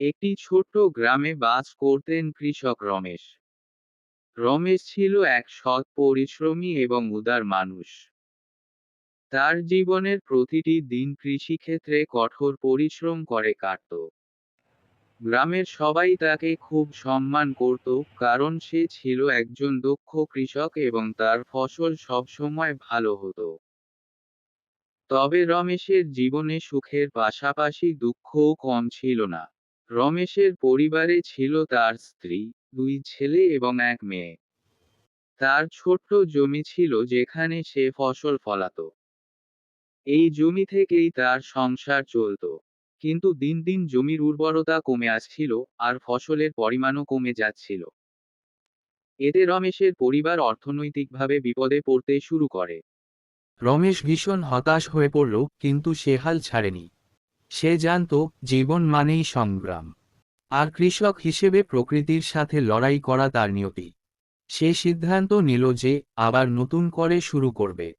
একটি ছোট্ট গ্রামে বাস করতেন কৃষক রমেশ। রমেশ ছিল এক সৎ পরিশ্রমী এবং উদার মানুষ। তার জীবনের প্রতিটি দিন কৃষিক্ষেত্রে কঠোর পরিশ্রম করে কাটত। গ্রামের সবাই তাকে খুব সম্মান করত, কারণ সে ছিল একজন দক্ষ কৃষক এবং তার ফসল সবসময় ভালো হতো। তবে রমেশের জীবনে সুখের পাশাপাশি দুঃখও কম ছিল না। রমেশের পরিবারে ছিল তার স্ত্রী, দুই ছেলে এবং এক মেয়ে। তার ছোট্ট জমি ছিল যেখানে সে ফসল ফলাত। এই জমি থেকেই তার সংসার চলত। কিন্তু দিন দিন জমির উর্বরতা কমে আসছিল আর ফসলের পরিমাণও কমে যাচ্ছিল। এতে রমেশের পরিবার অর্থনৈতিকভাবে বিপদে পড়তে শুরু করে। রমেশ ভীষণ হতাশ হয়ে পড়ল, কিন্তু সে হাল ছাড়েনি। সে জানত জীবন মানেই সংগ্রাম। আর কৃষক হিসেবে প্রকৃতির সাথে লড়াই করা তার নিয়তি। সে সিদ্ধান্ত নিল যে আবার নতুন করে শুরু করবে।